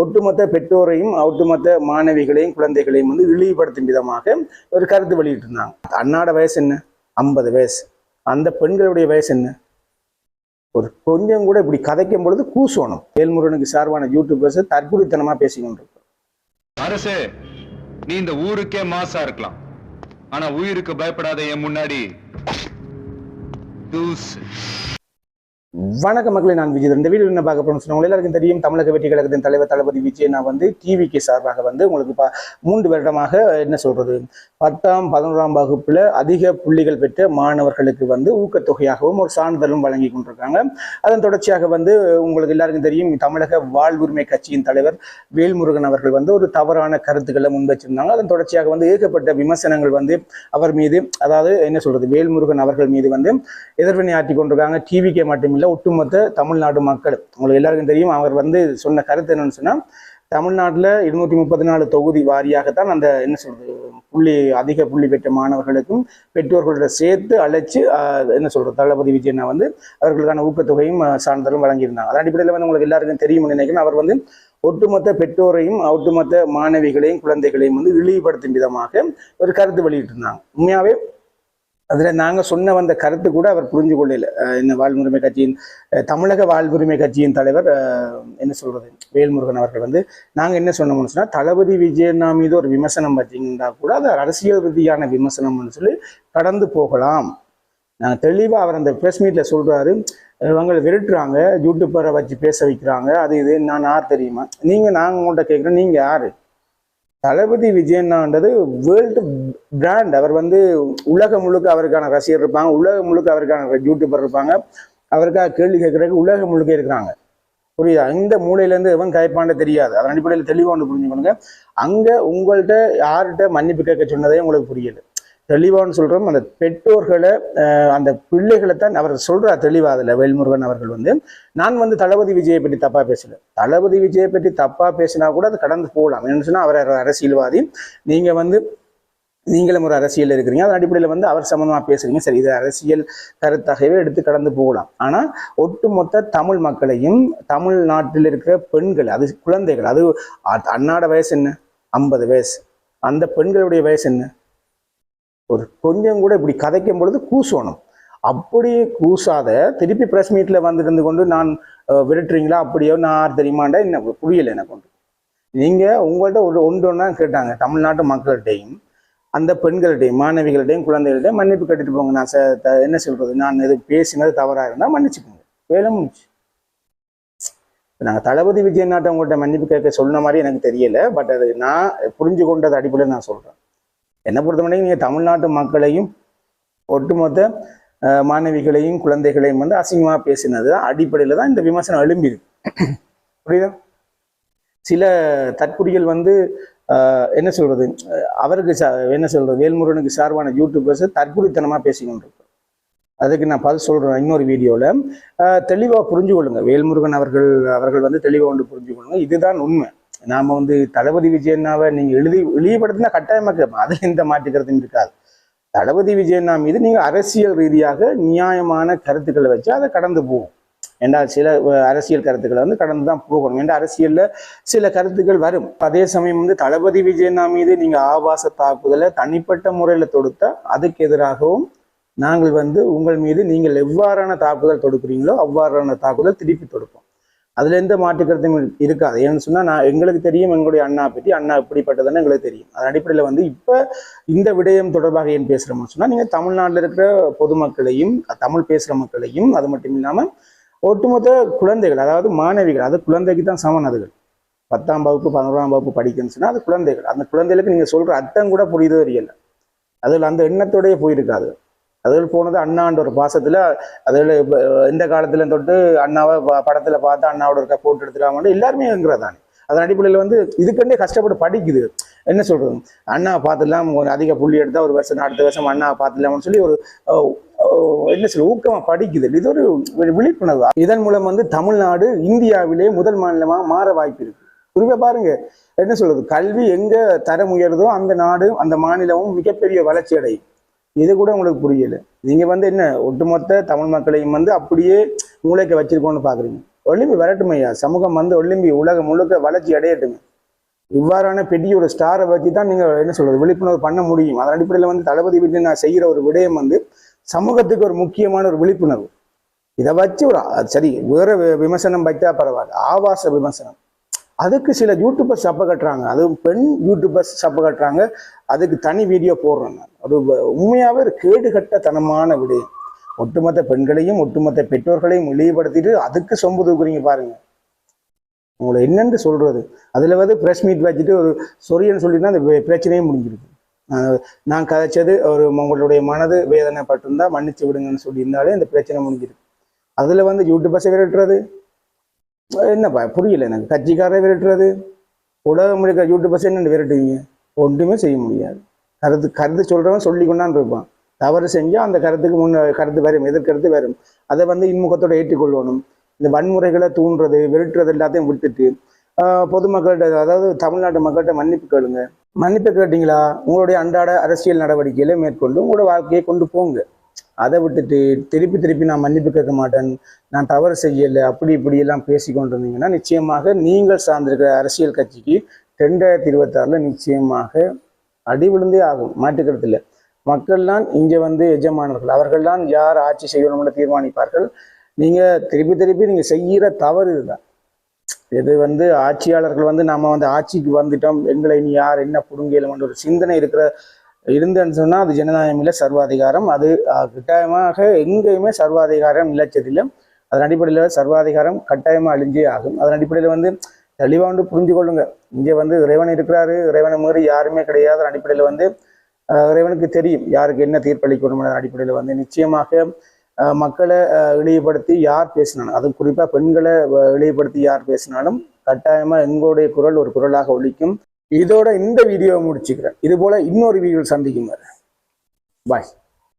ஒட்டுமொத்த பெற்றோரையும் ஒட்டுமொத்த மாணவிகளையும் குழந்தைகளையும் வந்து இழிவுபடுத்தும் விதமாக ஒரு கருத்து வெளியிட்டிருந்தாங்க. அண்ணாட வயசு என்ன? ஐம்பது வயசு. அந்த பெண்களுடைய வயசு என்ன? ஒரு கொஞ்சம் கூட இப்படி கதைக்கும் பொழுது கூசணும். வேல்முருகனுக்கு சார்பான யூடியூபர்ஸ் தற்குறித்தனமா பேசிக்கொண்டு அரசு நீ இந்த ஊருக்கே மாசா இருக்கலாம். ஆனா உயிருக்கு பயப்படாத என் முன்னாடி வணக்க மக்களை நான் விஜய் இந்த வீடியோ என்ன பார்க்க போறோம்னு சொன்னா எல்லாருக்கும் தெரியும் தமிழக வெற்றி கழகத்தின் தலைவர் தளபதி விஜய் நான் வந்து டிவிக்கு சார்பாக வந்து உங்களுக்கு பா மூன்று வருடமாக என்ன சொல்றது பத்தாம் பதினோராம் வகுப்புல அதிக புள்ளிகள் பெற்ற மாணவர்களுக்கு வந்து ஊக்கத்தொகையாகவும் ஒரு சான்றிதழும் வழங்கி கொண்டிருக்காங்க. அதன் தொடர்ச்சியாக வந்து உங்களுக்கு எல்லாருக்கும் தெரியும் தமிழக வாழ்வுரிமை கட்சியின் தலைவர் வேல்முருகன் அவர்கள் வந்து ஒரு தவறான கருத்துக்களை முன்வச்சிருந்தாங்க அதன் தொடர்ச்சியாக வந்து ஏகப்பட்ட விமர்சனங்கள் வந்து அவர் மீது அதாவது என்ன சொல்றது வேல்முருகன் அவர்கள் மீது வந்து எதிர்வினை ஆற்றி கொண்டிருக்காங்க. டிவிக்கே மட்டுமில்லை ஒட்டுமொத்த தமிழ்நாடு மக்கள். உங்களுக்கு எல்லாருக்கும் தெரியும் அவர் வந்து சொன்ன கருத்து என்னன்னு சொன்னா தமிழ்நாட்டில் இருநூற்றி முப்பத்தி நாலு தொகுதி வாரியாகத்தான் அந்த என்ன சொல்றது புள்ளி அதிக புள்ளி பெற்ற மாணவர்களுக்கும் பெற்றோர்களோட சேர்த்து அழைச்சு என்ன சொல்றது தளபதி விஜயனா வந்து அவர்களுக்கான ஊக்கத்தொகையும் சான்றிதழும் வழங்கியிருந்தாங்க. அதன் அடிப்படையில் வந்து உங்களுக்கு எல்லாருக்கும் தெரியும்னு நினைக்கிறேன் அவர் வந்து ஒட்டுமொத்த பெற்றோரையும் ஒட்டுமொத்த மாணவிகளையும் குழந்தைகளையும் வந்து இழிவுபடுத்தும் விதமாக ஒரு கருத்து வெளியிட்டிருந்தாங்க. உண்மையாவே அதில் நாங்கள் சொன்ன வந்த கருத்து கூட அவர் புரிஞ்சு கொள்ளல. இந்த வாழ்வுரிமை கட்சியின் தமிழக வாழ்வுரிமை கட்சியின் தலைவர் என்ன சொல்கிறது வேல்முருகன் அவர்கள் வந்து நாங்கள் என்ன சொன்னோம்னு சொன்னால் தளபதி விஜயண்ணா மீது ஒரு விமர்சனம் பார்த்தீங்கன்னா கூட அது அரசியல் ரீதியான விமர்சனம்னு சொல்லி கடந்து போகலாம். நான் தெளிவாக அவர் அந்த பிரஸ் மீட்டில் சொல்கிறாரு இவங்களை விரட்டுறாங்க யூடியூப்பரை வச்சு பேச வைக்கிறாங்க அது இது நான் யார் தெரியுமா? நீங்கள் நாங்கள் உங்கள்கிட்ட கேட்குறோம் நீங்கள் யார்? தளபதி விஜயண்ணான்றது வேர்ல்டு பிராண்ட் அவர் வந்து உலகம் முழுக்க அவருக்கான ரசிகர் இருப்பாங்க உலகம் முழுக்க அவருக்கான யூடியூபர் இருப்பாங்க. அவருக்காக கேள்வி கேட்கறதுக்கு உலகம் முழுக்க இருக்கிறாங்க. புரியுதா? இந்த மூலையிலேருந்து எவன் கைப்பாண்ட தெரியாது. அதன் அடிப்படையில் தெளிவாக ஒன்று புரிஞ்சுக்கணுங்க. அங்கே உங்கள்கிட்ட யார்கிட்ட மன்னிப்பு கேட்க சொன்னதே உங்களுக்கு புரியல. தெளிவான்னு சொல்கிறோம் அந்த பெற்றோர்களை அந்த பிள்ளைகளை தான் அவர் சொல்கிறார் தெளிவாக அதில் வேல்முருகன் அவர்கள் வந்து. நான் வந்து தளபதி விஜயை பற்றி தப்பாக பேசல. தளபதி விஜயை பற்றி தப்பாக பேசினா கூட அது கடந்து போகலாம். என்னன்னு சொன்னால் அவர் அரசியல்வாதி. நீங்கள் வந்து நீங்களும் ஒரு அரசியல் இருக்கிறீங்க. அதன் அடிப்படையில் வந்து அவர் சம்மந்தமாக பேசுகிறீங்க சரி இது அரசியல் கருத்தாகவே எடுத்து கடந்து போகலாம். ஆனால் ஒட்டுமொத்த தமிழ் மக்களையும் தமிழ்நாட்டில் இருக்கிற பெண்கள் அது குழந்தைகள் அது அன்னாட வயசு என்ன? ஐம்பது வயசு. அந்த பெண்களுடைய வயசு என்ன? ஒரு கொஞ்சம் கூட இப்படி கதைக்கும் பொழுது கூசணும். அப்படி கூசாத திருப்பி ப்ரெஸ் மீட்ல வந்துருந்து கொண்டு நான் விரட்டுறீங்களா? அப்படியோ நான் தெரியுமாண்டா? என்ன புரியலை எனக்கு கொண்டு நீங்க உங்கள்ட்ட ஒரு ஒன்று ஒன்றா கேட்டாங்க தமிழ்நாட்டு மக்கள்கிட்டையும் அந்த பெண்கள்கிட்டையும் மாணவிகள்கிட்டையும் குழந்தைகள்கிட்டையும் மன்னிப்பு கட்டிட்டு போங்க. நான் ச- என்ன சொல்றது? நான் எது பேசினது தவறாக இருந்தால் மன்னிச்சுக்கோங்க. வேலை முடிச்சு நாங்கள் தளபதி விஜய் நாட்டை உங்கள்கிட்ட மன்னிப்பு கேட்க சொன்ன மாதிரி எனக்கு தெரியல பட் அது நான் புரிஞ்சு கொண்டது அடிப்படையில் நான் சொல்றேன். என்னை பொறுத்தவரைக்கும் நீங்கள் தமிழ்நாட்டு மக்களையும் ஒட்டுமொத்த மாணவிகளையும் குழந்தைகளையும் வந்து அசிங்கமாக பேசினது தான் அடிப்படையில் தான் இந்த விமர்சனம் எழும்பியிருக்கு. புரியுதா? சில தற்குறிகள் வந்து என்ன சொல்றது? அவருக்கு சா- என்ன சொல்றது? வேல்முருகனுக்கு சார்பான யூடியூபர்ஸ் தற்குறித்தனமாக பேசிக்கொண்டிருக்கோம் அதுக்கு நான் பதில் சொல்றேன் இன்னொரு வீடியோவில் தெளிவாக புரிஞ்சு கொள்ளுங்க வேல்முருகன் அவர்கள் அவர்கள் வந்து தெளிவாக ஒன்று புரிஞ்சு கொள்ளுங்கள் இதுதான் உண்மை. நாம வந்து தளபதி விஜயண்ணாவை நீங்க எழுதி இழிவுபடுத்தினா கட்டாயமாக்க அதில் எந்த மாற்றுக்கிறதும் இருக்காது. தளபதி விஜயண்ணா மீது நீங்க அரசியல் ரீதியாக நியாயமான கருத்துக்களை வச்சு அதை கடந்து போகும் ஏண்டா சில அரசியல் கருத்துக்களை வந்து கடந்து தான் போகணும். ஏண்டா அரசியல்ல சில கருத்துக்கள் வரும். அதே சமயம் வந்து தளபதி விஜயண்ணா மீது நீங்க ஆபாச தாக்குதலை தனிப்பட்ட முறையில தொடுத்தா அதுக்கு எதிராகவும் நாங்கள் வந்து உங்கள் மீது நீங்கள் எவ்வாறான தாக்குதல் தொடுக்கிறீங்களோ அவ்வாறான தாக்குதல் திருப்பி தொடுப்போம். அதுல எந்த மாற்றுக்கருத்தும் இருக்காது. ஏன்னு சொன்னால் நான் எங்களுக்கு தெரியும் எங்களுடைய அண்ணா பற்றி அண்ணா இப்படிப்பட்டதுன்னு எங்களுக்கு தெரியும். அதன் அடிப்படையில் வந்து இப்போ இந்த விடயம் தொடர்பாக ஏன் பேசுகிறோம்னு சொன்னால் நீங்கள் தமிழ்நாட்டில் இருக்கிற பொதுமக்களையும் தமிழ் பேசுகிற மக்களையும் அது மட்டும் இல்லாமல் ஒட்டுமொத்த குழந்தைகள் அதாவது மாணவிகள் அது குழந்தைக்கு தான் சமன் அதுகள். பத்தாம் வகுப்பு பதினோராம் வகுப்பு படிக்கணும்னு சொன்னால் அது குழந்தைகள். அந்த குழந்தைகளுக்கு நீங்க சொல்ற அர்த்தம் கூட புரியுதோ இல்லை அதில் அந்த எண்ணத்தோடையே போயிருக்காது. அதில் போனது அண்ணான்ற ஒரு பாசத்தில் அதில் எந்த காலத்துல தொட்டு அண்ணாவை படத்தில் பார்த்து அண்ணாவோட இருக்க போட்டு எடுத்துக்காம எல்லாருமே இருக்கிறதானே அதன் அடிப்படையில் வந்து இதுக்கண்டே கஷ்டப்பட்டு படிக்குது. என்ன சொல்றது? அண்ணாவை பார்த்துலாம் கொஞ்சம் அதிக புள்ளி எடுத்தால் ஒரு வருஷம் அடுத்த வருஷம் அண்ணாவை பார்த்துலாம்னு சொல்லி ஒரு என்ன சொல்ல ஊக்கமாக படிக்குது. இது ஒரு விழிப்புணர்வு. இதன் மூலம் வந்து தமிழ்நாடு இந்தியாவிலே முதல் மாநிலமா மாற வாய்ப்பு இருக்கு. குறிப்பாக பாருங்க என்ன சொல்றது? கல்வி எங்க தரம் உயருதோ அந்த நாடு அந்த மாநிலமும் மிகப்பெரிய வளர்ச்சி அடையும் இது கூட உங்களுக்கு புரியல. நீங்க வந்து என்ன ஒட்டுமொத்த தமிழ் மக்களையும் வந்து அப்படியே மூளைக்கு வச்சிருக்கோம்னு பாக்குறீங்க. ஒலிம்பி வரட்டும் ஐயா. சமூகம் வந்து ஒலிம்பி உலகம் முழுக்க வளர்ச்சி அடையட்டுங்க இவ்வாறான பெரிய ஒரு ஸ்டாரை பற்றி தான் நீங்கள் என்ன சொல்கிறது விழிப்புணர்வு பண்ண முடியும். அதன் அடிப்படையில் வந்து தளபதி வீட்டில் நான் செய்கிற ஒரு விடயம் வந்து சமூகத்துக்கு ஒரு முக்கியமான ஒரு விழிப்புணர்வு. இதை வச்சு ஒரு சரி வேற விமர்சனம் வைத்தா பரவாயில்ல. ஆபாச விமர்சனம். அதுக்கு சில யூடியூபர்ஸ் சப்ப கட்டுறாங்க. அதுவும் பெண் யூடியூபர்ஸ் சப்ப கட்டுறாங்க. அதுக்கு தனி வீடியோ போடுறேன் நான். ஒரு உண்மையாகவே ஒரு கேடுகட்டத்தனமான விடயம் ஒட்டுமொத்த பெண்களையும் ஒட்டுமொத்த பெற்றோர்களையும் இழிவுபடுத்திட்டு அதுக்கு சொம்பு தூக்குறீங்க பாருங்க. உங்களை என்னென்று சொல்றது. அதில் வந்து ப்ரெஸ் மீட் வச்சுட்டு ஒரு சொரியன்னு சொல்லிட்டு அந்த பிரச்சனையும் முடிஞ்சிருக்கு நான் கதைச்சது ஒரு உங்களுடைய மனது வேதனைப்பட்டிருந்தா மன்னிச்சு விடுங்கன்னு சொல்லியிருந்தாலே இந்த பிரச்சனை முடிஞ்சிருக்கு அதில் வந்து யூடியூபர்ஸை விரட்டுறது. என்னப்பா புரியல எனக்கு. கட்சிக்காரரை விரட்டுறது. உலகம் முழுக்க யூடியூபர்ஸ் என்னென்னு விரட்டுவீங்க. ஒன்றுமே செய்ய முடியாது. கருத்து கருத்து சொல்கிறவன் சொல்லி கொண்டான் இருப்பான். தவறு செஞ்சால் அந்த கருத்துக்கு முன்ன கருத்து வரும் எதிர்கருத்து வரும். அதை வந்து இன்முகத்தோடு ஏற்றுக்கொள்ளணும். இந்த வன்முறைகளை தூண்டுறது விரட்டுறது எல்லாத்தையும் விட்டுட்டு பொதுமக்கள்கிட்ட அதாவது தமிழ்நாட்டு மக்கள்கிட்ட மன்னிப்பு கேளுங்க. மன்னிப்பு கேட்டீங்களா? உங்களுடைய அன்றாட அரசியல் நடவடிக்கைகளை மேற்கொண்டு உங்களோட வாழ்க்கையை கொண்டு போங்க. அதை விட்டுட்டு திருப்பி திருப்பி நான் மன்னிப்பு கேட்க மாட்டேன். நான் தவறு செய்யலை. அப்படி இப்படி எல்லாம் பேசி கொண்டிருந்தீங்கன்னா நிச்சயமாக நீங்கள் சார்ந்திருக்கிற அரசியல் கட்சிக்கு ரெண்டாயிரத்தி இருபத்தாறில் நிச்சயமாக அடி விழுந்தே ஆகும் மாற்றுக்கிறது இல்லை இங்கே வந்து எஜமானர்கள். அவர்கள்லாம் யார் ஆட்சி செய்யணும்னு தீர்மானிப்பார்கள். நீங்கள் திருப்பி திருப்பி நீங்கள் செய்கிற தவறு இதுதான். இது வந்து ஆட்சியாளர்கள் வந்து நாம வந்து ஆட்சிக்கு வந்துட்டோம் எங்களை இனி யார் என்ன புடுங்கலும் ஒரு சிந்தனை இருக்கிற இருந்தேன்னு சொன்னால் அது ஜனநாயகம் இல்லை சர்வாதிகாரம். அது கட்டாயமாக எங்கேயுமே சர்வாதிகாரம் நிலச்சதில்லை. அதன் அடிப்படையில் சர்வாதிகாரம் கட்டாயமாக அழிஞ்சே ஆகும். அதன் அடிப்படையில் வந்து தெளிவாக வந்து புரிஞ்சு கொள்ளுங்க இங்கே வந்து இறைவன் இருக்கிறாரு. இறைவனை மீறி யாருமே கிடையாது அடிப்படையில் வந்து இறைவனுக்கு தெரியும் யாருக்கு என்ன தீர்ப்பளிக்கணும் அடிப்படையில் வந்து. நிச்சயமாக மக்களை இழிவுபடுத்தி யார் பேசினாலும் அதுவும் குறிப்பாக பெண்களை இழிவுபடுத்தி யார் பேசினாலும் கட்டாயமாக எங்களுடைய குரல் ஒரு குரலாக ஒழிக்கும் இதோட இந்த வீடியோவை முடிச்சுக்கிறேன். இது போல் இன்னொரு வீடியோ சந்திக்கும் பாய்